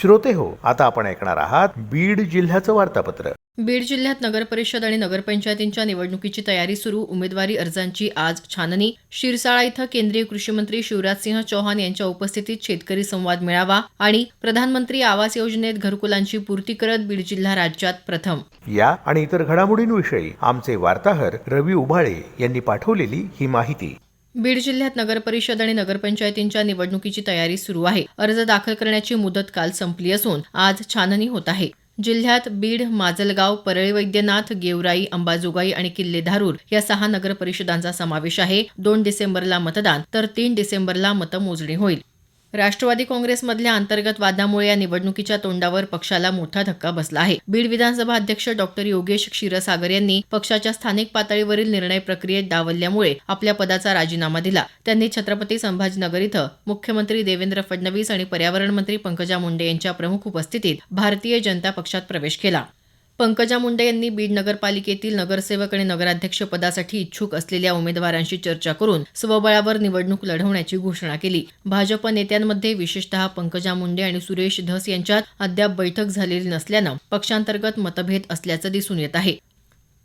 श्रोते हो आता आपण ऐकणार आहात बीड जिल्ह्याचं वार्तापत्र. बीड जिल्ह्यात नगर परिषद आणि नगरपंचायतींच्या निवडणुकीची तयारी सुरू. उमेदवारी अर्जांची आज छाननी. शिरसाळा इथं केंद्रीय कृषी मंत्री शिवराजसिंह चौहान यांच्या उपस्थितीत शेतकरी संवाद मेळावा आणि प्रधानमंत्री आवास योजनेत घरकुलांची पूर्ती करत बीड जिल्हा राज्यात प्रथम. या आणि इतर घडामोडींविषयी आमचे वार्ताहर रवी उभाळे यांनी पाठवलेली ही माहिती. बीड जिल्ह्यात नगरपरिषद आणि नगरपंचायतींच्या निवडणुकीची तयारी सुरू आहे. अर्ज दाखल करण्याची मुदत काल संपली असून आज छाननी होत आहे. जिल्ह्यात बीड माजलगाव परळी वैद्यनाथ गेवराई अंबाजोगाई आणि किल्ले धारूर या सहा नगरपरिषदांचा समावेश आहे. दोन डिसेंबरला मतदान तर तीन डिसेंबरला मतमोजणी होईल. राष्ट्रवादी काँग्रेसमधल्या अंतर्गत वादामुळे या निवडणुकीच्या तोंडावर पक्षाला मोठा धक्का बसला आहे. बीड विधानसभा अध्यक्ष डॉक्टर योगेश क्षीरसागर यांनी पक्षाच्या स्थानिक पातळीवरील निर्णय प्रक्रियेत डावलल्यामुळे आपल्या पदाचा राजीनामा दिला. त्यांनी छत्रपती संभाजीनगर इथं मुख्यमंत्री देवेंद्र फडणवीस आणि पर्यावरण मंत्री पंकजा मुंडे यांच्या प्रमुख उपस्थितीत भारतीय जनता पक्षात प्रवेश केला. पंकजा मुंडे यांनी बीड नगरपालिकेतील नगरसेवक आणि नगराध्यक्ष पदासाठी इच्छुक असलेल्या उमेदवारांशी चर्चा करून स्वबळावर निवडणूक लढवण्याची घोषणा केली. भाजप नेत्यांमध्ये विशेषतः पंकजा मुंडे आणि सुरेश धस यांच्यात अद्याप बैठक झालेली नसल्यानं पक्षांतर्गत मतभेद असल्याचं दिसून येत आहे.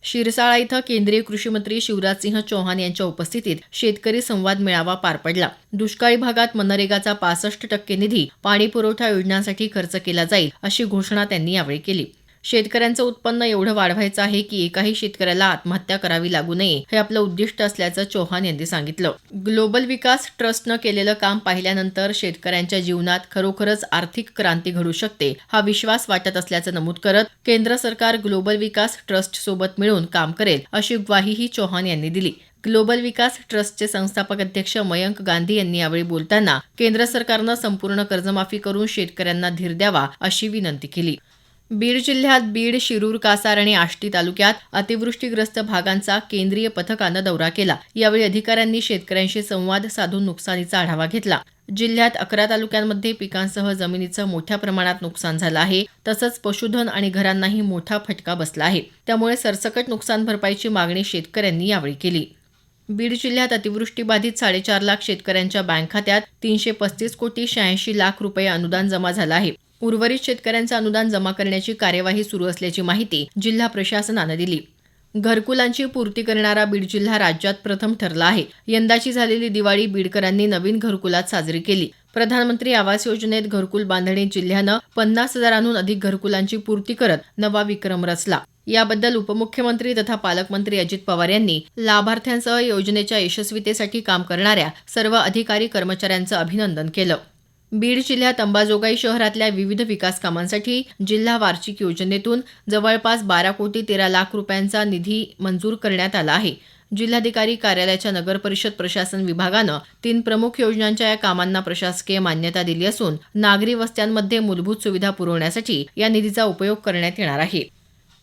शिरसाळा इथं केंद्रीय कृषी मंत्री शिवराजसिंह चौहान यांच्या उपस्थितीत शेतकरी संवाद मेळावा पार पडला. दुष्काळी भागात मनरेगाचा पासष्ट टक्के निधी पाणी पुरवठा योजनांसाठी खर्च केला जाईल अशी घोषणा त्यांनी यावेळी केली. शेतकऱ्यांचं उत्पन्न एवढं वाढवायचं आहे की एकाही शेतकऱ्याला आत्महत्या करावी लागू नये हे आपलं उद्दिष्ट असल्याचं चौहान यांनी सांगितलं. ग्लोबल विकास ट्रस्टनं केलेलं काम पाहिल्यानंतर शेतकऱ्यांच्या जीवनात खरोखरच आर्थिक क्रांती घडू शकते हा विश्वास वाटत असल्याचं नमूद करत केंद्र सरकार ग्लोबल विकास ट्रस्ट सोबत मिळून काम करेल अशी ग्वाहीही चौहान यांनी दिली. ग्लोबल विकास ट्रस्टचे संस्थापक अध्यक्ष मयंक गांधी यांनी यावेळी बोलताना केंद्र सरकारनं संपूर्ण कर्जमाफी करून शेतकऱ्यांना धीर द्यावा अशी विनंती केली. बीड जिल्ह्यात बीड शिरूर कासार आणि आष्टी तालुक्यात अतिवृष्टीग्रस्त भागांचा केंद्रीय पथकानं दौरा केला. यावेळी अधिकाऱ्यांनी शेतकऱ्यांशी संवाद साधून नुकसानीचा आढावा घेतला. जिल्ह्यात अकरा तालुक्यांमध्ये पिकांसह जमिनीचं मोठ्या प्रमाणात नुकसान झालं आहे. तसंच पशुधन आणि घरांनाही मोठा फटका बसला आहे. त्यामुळे सरसकट नुकसान भरपाईची मागणी शेतकऱ्यांनी यावेळी केली. बीड जिल्ह्यात अतिवृष्टीबाधित साडेचार लाख शेतकऱ्यांच्या बँक खात्यात तीनशे पस्तीस कोटी शहाऐंशी लाख रुपये अनुदान जमा झालं आहे. उर्वरित शेतकऱ्यांचं अनुदान जमा करण्याची कार्यवाही सुरू असल्याची माहिती जिल्हा प्रशासनानं दिली. घरकुलांची पूर्ती करणारा बीड जिल्हा राज्यात प्रथम ठरला आहे. यंदाची झालेली दिवाळी बीडकरांनी नवीन घरकुलात साजरी केली. प्रधानमंत्री आवास योजनेत घरकुल बांधणी जिल्ह्यानं पन्नास हजारांहून अधिक घरकुलांची पूर्ती करत नवा विक्रम रचला. याबद्दल उपमुख्यमंत्री तथा पालकमंत्री अजित पवार यांनी लाभार्थ्यांसह योजनेच्या यशस्वीतेसाठी काम करणाऱ्या सर्व अधिकारी कर्मचाऱ्यांचं अभिनंदन केलं. बीड जिल्ह्यात अंबाजोगाई शहरातल्या विविध विकास कामांसाठी जिल्हा वार्षिक योजनेतून जवळपास बारा कोटी तेरा लाख रुपयांचा निधी मंजूर करण्यात आला आहे. जिल्हाधिकारी कार्यालयाच्या नगर परिषद प्रशासन विभागानं तीन प्रमुख योजनांच्या या कामांना प्रशासकीय मान्यता दिली असून नागरी वस्त्यांमध्ये मूलभूत सुविधा पुरवण्यासाठी या निधीचा उपयोग करण्यात येणार आहे.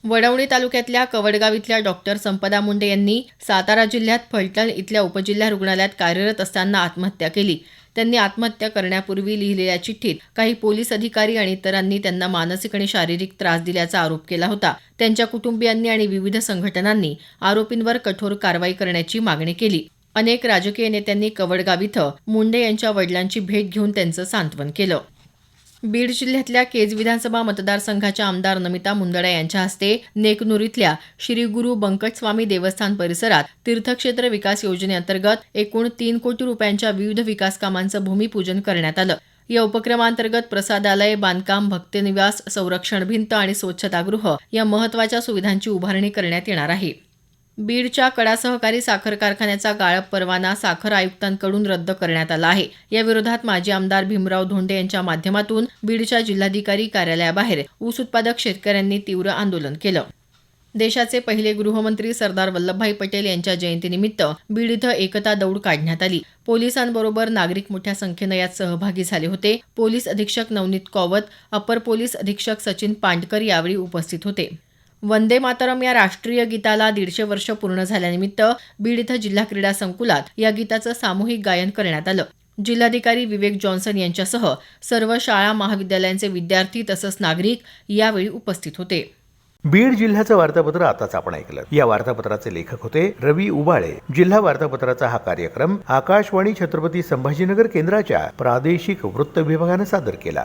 वडवणी तालुक्यातल्या कवडगाव इथल्या डॉक्टर संपदा मुंडे यांनी सातारा जिल्ह्यात फलटण इथल्या उपजिल्हा रुग्णालयात कार्यरत असताना आत्महत्या केली. त्यांनी आत्महत्या करण्यापूर्वी लिहिलेल्या चिठ्ठीत काही पोलीस अधिकारी आणि इतरांनी त्यांना मानसिक आणि शारीरिक त्रास दिल्याचा आरोप केला होता. त्यांच्या कुटुंबियांनी आणि विविध संघटनांनी आरोपींवर कठोर कारवाई करण्याची मागणी केली. अनेक राजकीय नेत्यांनी कवडगाव इथं मुंडे यांच्या वडिलांची भेट घेऊन त्यांचं सांत्वन केलं. बीड जिल्ह्यातल्या केज विधानसभा मतदारसंघाच्या आमदार नमिता मुंदडा यांच्या हस्ते नेकनूर इथल्या श्री गुरु बंकटस्वामी देवस्थान परिसरात तीर्थक्षेत्र विकास योजनेअंतर्गत एकूण तीन कोटी रुपयांच्या विविध विकास कामांचं भूमिपूजन करण्यात आलं. या उपक्रमांतर्गत प्रसादालय बांधकाम भक्तनिवास संरक्षण भिंत आणि स्वच्छतागृह या महत्त्वाच्या सुविधांची उभारणी करण्यात येणार आहे. बीडच्या कडा सहकारी साखर कारखान्याचा गाळप परवाना साखर आयुक्तांकडून रद्द करण्यात आला आहे. या विरोधात माजी आमदार भीमराव धोंडे यांच्या माध्यमातून बीडच्या जिल्हाधिकारी कार्यालयाबाहेर ऊस उत्पादक शेतकऱ्यांनी तीव्र आंदोलन केलं. देशाचे पहिले गृहमंत्री सरदार वल्लभभाई पटेल यांच्या जयंतीनिमित्त बीड इथं एकता दौड काढण्यात आली. पोलिसांबरोबर नागरिक मोठ्या संख्येनं यात सहभागी झाले होते. पोलीस अधीक्षक नवनीत कौवत अपर पोलीस अधीक्षक सचिन पांडकर यावेळी उपस्थित होते. वंदे मातरम या राष्ट्रीय गीताला दीडशे वर्ष पूर्ण झाल्यानिमित्त बीड इथं जिल्हा क्रीडा संकुलात या गीताचं सामूहिक गायन करण्यात आलं. जिल्हाधिकारी विवेक जॉन्सन यांच्यासह सर्व शाळा महाविद्यालयांचे विद्यार्थी तसंच नागरिक यावेळी उपस्थित होते. बीड जिल्ह्याचं वार्तापत्र आताच आपण ऐकलं. या वार्तापत्राचे लेखक होते रवी उबाळे. जिल्हा वार्तापत्राचा हा कार्यक्रम आकाशवाणी छत्रपती संभाजीनगर केंद्राच्या प्रादेशिक वृत्त विभागानं सादर केला.